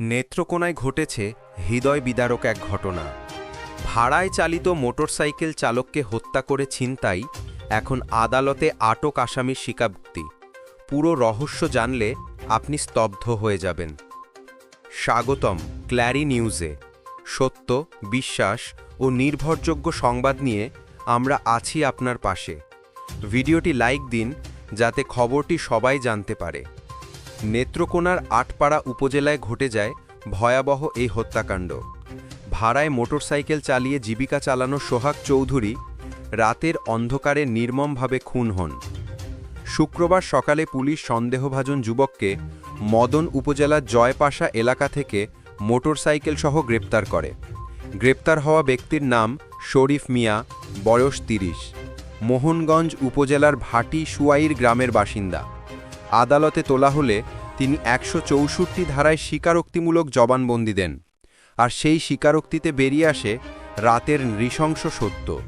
নেত্রকোনায় ঘটেছে হৃদয় বিদারক এক ঘটনা। ভাড়ায় চালিত মোটরসাইকেল চালককে হত্যা করে ছিনতাই, এখন আদালতে আটক আসামির স্বীকারোক্তি পুরো রহস্য জানলে আপনি স্তব্ধ হয়ে যাবেন। স্বাগতম ক্ল্যারি নিউজে। সত্য, বিশ্বাস ও নির্ভরযোগ্য সংবাদ নিয়ে আমরা আছি আপনার পাশে। ভিডিওটি লাইক দিন, যাতে খবরটি সবাই জানতে পারে। নেত্রকোনার আটপাড়া উপজেলায় ঘটে যায় ভয়াবহ এই হত্যাকাণ্ড। ভাড়ায় মোটরসাইকেল চালিয়ে জীবিকা চালানো সোহাগ চৌধুরী রাতের অন্ধকারে নির্মমভাবে খুন হন। শুক্রবার সকালে পুলিশ সন্দেহভাজন যুবককে মদন উপজেলার জয়পাশা এলাকা থেকে মোটরসাইকেলসহ গ্রেপ্তার করে। গ্রেপ্তার হওয়া ব্যক্তির নাম শরীফ মিয়া, বয়স তিরিশ, মোহনগঞ্জ উপজেলার ভাটি সুয়াইর গ্রামের বাসিন্দা। আদালতে তোলা হলে তিনি একশো চৌষট্টি ধারায় স্বীকারোক্তিমূলক জবানবন্দি দেন। আর সেই স্বীকারোক্তিতে বেরিয়ে আসে রাতের নৃশংস সত্য।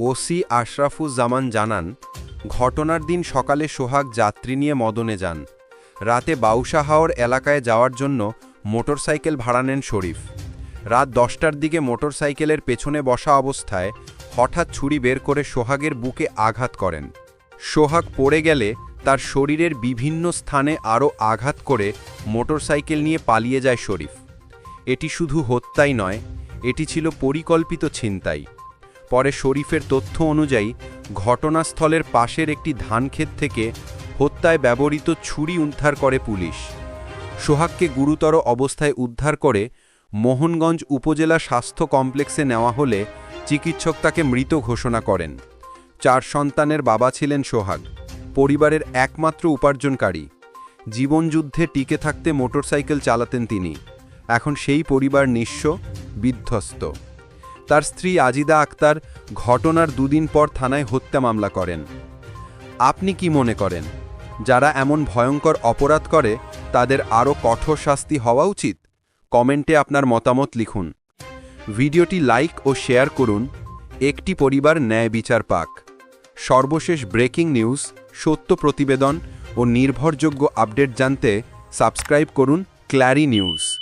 ওসি আশরাফুজ্জামান জানান, ঘটনার দিন সকালে সোহাগ যাত্রী নিয়ে মদনে যান। রাতে বাউসাহাওর এলাকায় যাওয়ার জন্য মোটরসাইকেল ভাড়া নেন শরীফ। রাত দশটার দিকে মোটরসাইকেলের পেছনে বসা অবস্থায় হঠাৎ ছুরি বের করে সোহাগের বুকে আঘাত করেন। সোহাগ পড়ে গেলে তার শরীরের বিভিন্ন স্থানে আরও আঘাত করে মোটরসাইকেল নিয়ে পালিয়ে যায় শরীফ। এটি শুধু হত্যাই নয়, এটি ছিল পরিকল্পিত ছিনতাই। পরে শরীফের তথ্য অনুযায়ী ঘটনাস্থলের পাশের একটি ধানক্ষেত থেকে হত্যায় ব্যবহৃত ছুরি উদ্ধার করে পুলিশ। সোহাগকে গুরুতর অবস্থায় উদ্ধার করে মোহনগঞ্জ উপজেলা স্বাস্থ্য কমপ্লেক্সে নেওয়া হলে চিকিৎসক তাকে মৃত ঘোষণা করেন। চার সন্তানের বাবা ছিলেন সোহাগ। পরিবারের একমাত্র উপার্জনকারী। জীবনযুদ্ধে টিকে থাকতে মোটরসাইকেল চালাতেন তিনি। এখন সেই পরিবার নিঃস্ব, বিধ্বস্ত। তার স্ত্রী আজিদা আক্তার ঘটনার দুদিন পর থানায় হত্যা মামলা করেন। আপনি কি মনে করেন, যারা এমন ভয়ঙ্কর অপরাধ করে, তাদের আরও কঠোর শাস্তি হওয়া উচিত? কমেন্টে আপনার মতামত লিখুন। ভিডিওটি লাইক ও শেয়ার করুন। একটি পরিবার ন্যায় বিচার পাক। সর্বশেষ ব্রেকিং নিউজ সত্য প্রতিবেদন ও নির্ভরযোগ্য আপডেট জানতে সাবস্ক্রাইব করুন ক্ল্যারি নিউজ।